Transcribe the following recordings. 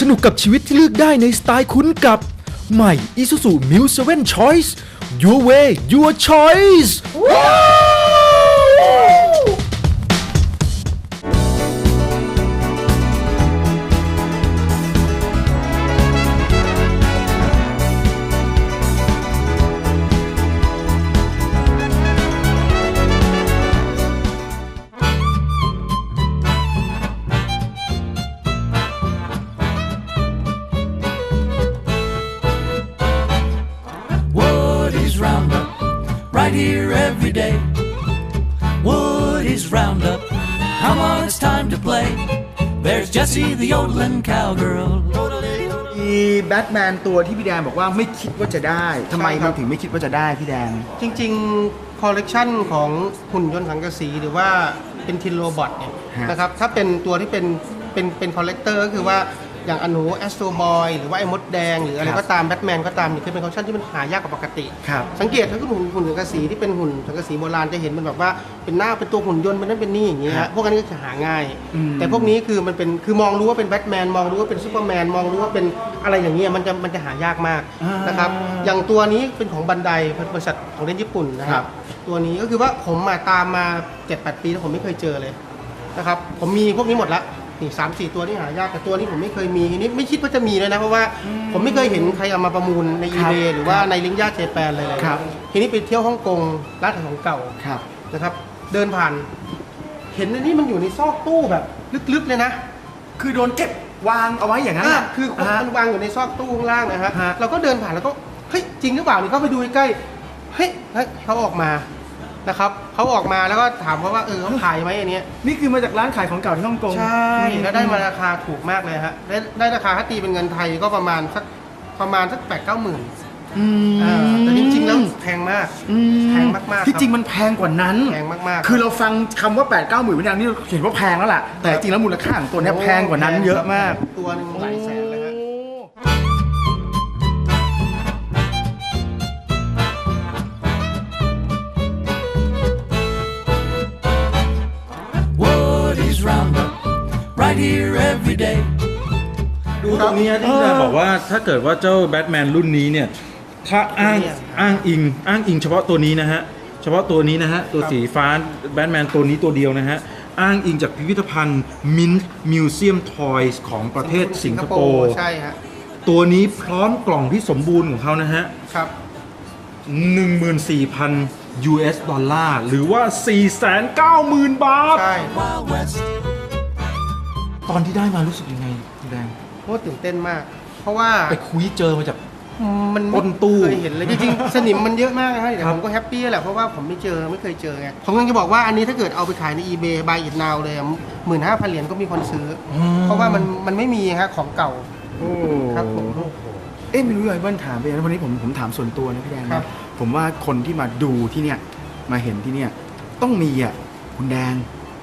สนุกกับชีวิตที่เลือกได้ในสไตล์คุ้นกับ ใหม่ Isuzu Mu 7 Choice Your way your choice There's Jessie the yodeling cowgirl. มีแบทแมนตัวที่พี่แดงบอกว่าไม่คิดว่าจะได้ทำไมใช่ครัมันบถึงไม่คิดว่าจะได้พี่แดงจริงๆ คอลเลกชันของหุ่นยนต์สังกะสีหรือว่าเป็นทินโรบอทเนี่ยฮะ นะครับถ้าเป็นตัวที่เป็นเป็นเป็นคอลเลกเตอร์ก็คือว่า อย่างอนูแอสโตรบอยหรือว่าไอ้มดแดง หรืออะไรก็ตามแบทแมนก็ตามเนี่ยคือเป็นคอลเลกชันที่มันหายากกว่าปกติ ครับ สังเกตถ้าคุณหุ่นหุ่นสังกะสีที่เป็นหุ่นสังกะสีโบราณจะเห็นมันแบบว่าเป็นหน้าเป็นตัวหุ่นยนต์เป็นนั่นเป็นนี่อย่างนี้ครัฮะบพวกนั้นก็จะหาง่าย อืม แต่พวกนี้คือมันเป็นคือมองรู้ว่าเป็นแบทแมนมองรู้ว่าเป็นซูเปอร์แมนมองรู้ว่าเป็นอะไรอย่างเงี้ยมันจะมันจะหายากมากอ่านนะครับอย่างตัวนี้เป็นของบันไดบริษัทของเล่นญี่ปุ่นนะคครัรับ บ ตัวนี้ก็คือว่าผมมาตามมา 7-8 ปีแล้วผมไม่เคยเจอเลย นะครับผมมีพวกนี้หมดละ นี่สามสี่ตัวที่หายากแต่ตัวนี้ผมไม่เคยมีทีนี้ไม่คิดว่าจะมีเลยนะเพราะว่าผมไม่เคยเห็นใครเอามาประมูลใน eBay หรือว่าในลิงก์ย่าเจแปนเลยเลยครับทีนี้ไปเที่ยวฮ่องกงร้านขายของเก่าครับนะครับ เดินผ่าน เห็นอันนี้มันอยู่ในซอกตู้แบบลึกๆเลยนะ คือโดนเก็บวางเอาไว้อย่างนั้นอ่าน่ะคือฮะมันวางอยู่ในซอกตู้ข้างล่างนะฮะฮะเราก็เดินผ่านแล้วก็เฮ้ยจริงหรือเปล่านี่เขาไปดูใกล้ๆเฮ้ยเฮ้ยเขาออกมา นะครับเขาออกมาแล้วก็ถามเขาว่าเออเขาขายไหมอันเนี้ยนี่คือมาจากร้านขายของเก่าที่ฮ่องกงใช่อืแล้วได้มาราคาถูกมากเลยฮะได้ได้ราคาถ้าตีเป็นเงินไทยก็ประมาณสักประมาณสักแปดเก้าหมื่นอืมอ่าแต่จริงๆแล้วแพงมากอืแพงมากๆที่จริงคบมันแพงกว่านั้นแพงมากๆ คือเราฟังคำว่า8ปดเก้าหมื่นพี่แดงนี่เราเห็นว่าแพงแล้วล่ะแต่จริงแล้วมูลค่าของตัวเนี้ยแพงกว่านั้นเยอะมากตัวหนึ่งหลายแสน right here every day. ดูตรงนี้ที่พี่แดงบอกว่าถ้าเกิดว่าเจ้าแบทแมนรุ่นนี้เนี่ย ถ้าอ้างอ้างอิงอ้างอิงเฉพาะตัวนี้นะฮะ เฉพาะตัวนี้นะฮะ ตัวสีฟ้าแบทแมนตัวนี้ตัวเดียวนะฮะ อ้างอิงจากพิพิธภัณฑ์มินต์มิวเซียมทอยส์ของประเทศสิงคโปร์ใช่ฮะตัวนี้พร้อมกล่องที่สมบูรณ์ของเขานะฮะ ครับ14,000 US ดอลลาร์ หรือว่า 490,000 บาท ใช่ Wild West. ตอนที่ได้มารู้สึกยังไงพี่แดงโคตรตื่นเต้นมาก เพราะว่าไปคุยเจอมาจาก มันก้นตู้เคยเห็นเลยจริงๆสนิมมันเยอะมากนะแต่ครับผมก็แฮปปี้แหละเพราะว่าผมไม่เจอไม่เคยเจอไงผมยังจะบอกว่าอันนี้ถ้าเกิดเอาไปขายใน eBay buy it now เลยหมื่นห้าพันเหรียญก็มีคนซื้ออเพราะว่ามันมันไม่มีฮะของเก่าโอ้ครับผม เอ๊ะไม่รู้เลยเบิ้ลถามไปนะวันนี้ผมผมถามส่วนตัวนะพี่แดงครันะบผมว่าคนที่มาดูที่เนี่ยมาเห็นที่เนี่ยต้องมีอะคุณแดง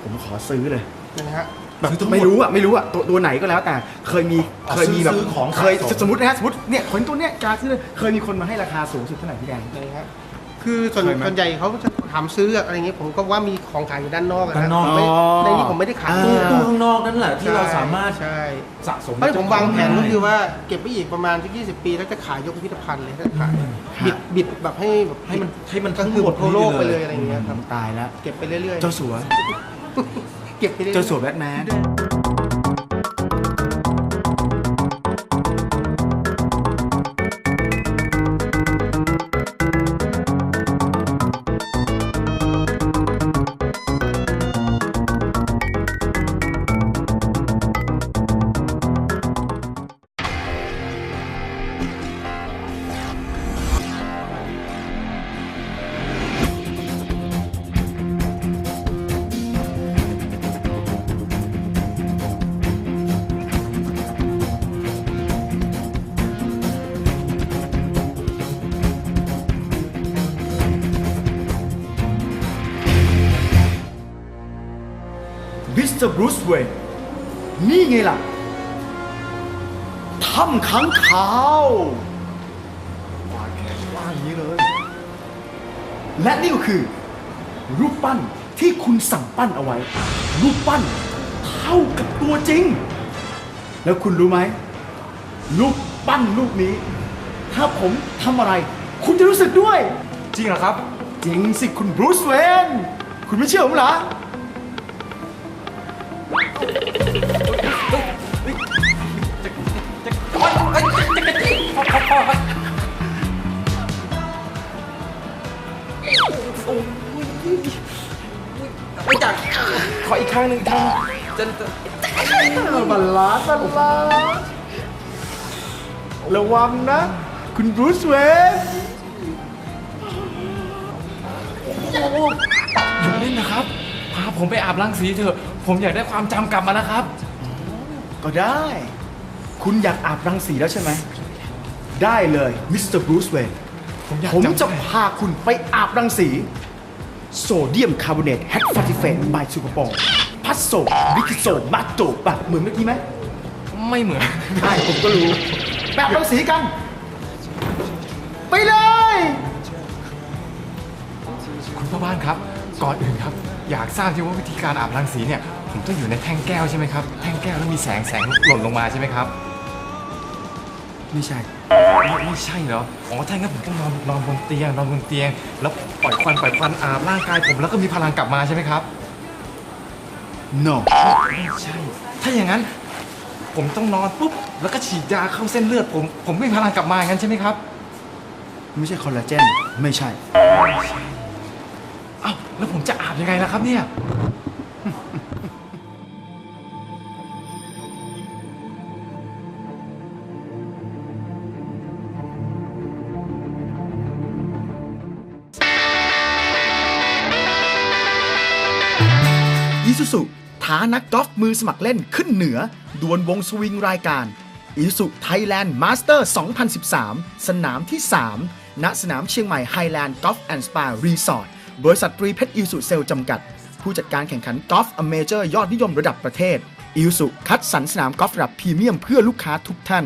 ผมขอซื้อเลยนะฮะ แบบซื้อทั้งหมดไม่รู้อะไม่รู้อะตัวตัวไหนก็แล้วแต่เคยมีอ๋อเคยมีแบบซื้อของเคยสะสม สมมตินะสมมติเนี่ยคนตัวเนี้ยกาซื้อเลยเคยมีคนมาให้ราคาสูงสุดเท่าไหร่พี่แดง นะฮะคือส่วนเคยไหมส่วนใหญ่เขาจะถามซื้ออะไรเงี้ยผมก็ว่ามีของขายอยู่ด้านนอกะะด้านนอก ไม่อ๋อ ในนี้ผมไม่ได้ขายอ่า ตู้ตู้ข้างนอกนั่นแหละที่เราสามารถใช่ สะสม ไม่ผมวางแผนก็คือว่าว่าเก็บไปอีกประมาณสัก20ปี แล้วจะขายยกพิพิธภัณฑ์เลยถ้าขายบิดบิดแบบให้แบบให้มันให้มันก็คือหมดทั่วโลกไปเลยนี่อะไรอย่างเงี้ยครับ ตายแล้วเก็บไปเรื่อยๆ เจ้าสัว เก็บไปเรื่อย เจ้าสัวแบทแมน สเตอร์บรูซเวย์นนี่ไงล่ะถ้ำขังขาวว่าแค่ว่าอย่างนี้เลย และนี่ก็คือ รูปปั้นที่คุณสั่งปั้นเอาไว้ รูปปั้นเท่ากับตัวจริง แล้วคุณรู้ไหมลูกปั้นลูกนี้ ถ้าผมทำอะไร คุณจะรู้สึกด้วย จริงเหรอครับ จริงสิคุณบรูซเวนคุณไม่เชื่อผมเหรอ ไม่จัดขออีกครั้งหนึ่งอีกครั้งจะบัลลาบัลลาระวังนะ คุณบรูซเวนหยุดเล่นนะครับ พาผมไปอาบรังสีเถอะ ผมอยากได้ความจำกลับมานะครับ ก็ได้ คุณอยากอาบรังสีแล้วใช่ไหม ได้เลย มิสเตอร์บรูซเวน ผมอยากผมจำจะพาคุณไปอาบรังสี โซเดียมคาร์บอเนตแฮปฟาติเฟตบายซูเปอร์ปองพัสโซวิกิโซมาโตแบบเหมือนเมื่อกี้ไหมไม่เหมือนใช่ผมก็รู้แบบรังสีกัน ไปเลย คุณพ่อบ้านครับ ก่อนอื่นครับ อยากทราบที่ว่าวิธีการอาบรังสีเนี่ย ผมต้องอยู่ในแท่งแก้วใช่ไหมครับ แท่งแก้วแล้วมีแสงแสงหล่นลงมาใช่ไหมครับ ไม่ใช่ ไม่ไม่ใช่เหรออ๋อถ้างั้นผมต้องนอนนอนบนเตียงนอนบนเตียง แล้วปล่อยควันปล่อยควันอาบร่างกายผมแล้วก็มีพลังกลับมาใช่ไหมครับ no ไม่ใช่ ถ้าอย่างนั้น ผมต้องนอนปุ๊บแล้วก็ฉีดยาเข้าเส้นเลือดผม ผมไม่มีพลังกลับมาอย่างนั้นใช่ไหมครับ ไม่ใช่คอลลาเจน ไม่ใช่อ้าวแล้วผมจะอาบยังไงล่ะครับเนี่ย อีซูซุท้านักกอล์ฟมือสมัครเล่นขึ้นเหนือ ดวลวงสวิงรายการอีซุไทยแลนด์มาสเตอร์ 2013 สนามที่ 3 ณ สนามเชียงใหม่ไฮแลนด์กอล์ฟแอนด์สปารีสอร์ทบริษัทตรีเพชรอีซูเซลจำกัด ผู้จัดการแข่งขันกอล์ฟอเมเจอร์ยอดนิยมระดับประเทศอีซูคัดสรรสนามกอล์ฟระดับพรีเมียมเพื่อลูกค้าทุกท่าน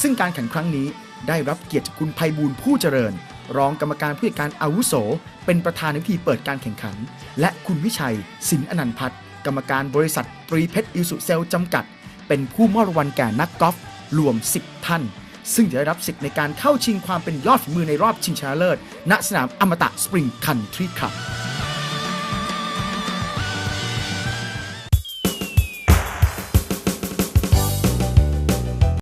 ซึ่งการแข่งครั้งนี้ได้รับเกียรติจากคุณภัยบูลผู้เจริญ รองกรรมการผู้จัดการอาวุโส เป็นประธานในพิธีเปิดการแข่งขัน และคุณวิชัย สินอนันตพัฒน์กรรมการบริษัทตรีเพชรอิสุเซลจำกัด เป็นผู้มอบรางวัลแก่นักกอล์ฟรวม 10 ท่าน ซึ่งจะได้รับสิทธิ์ในการเข้าชิงความเป็นยอดฝีมือในรอบชิงชนะเลิศณสนามอมตะสปริงคันทรีคลับ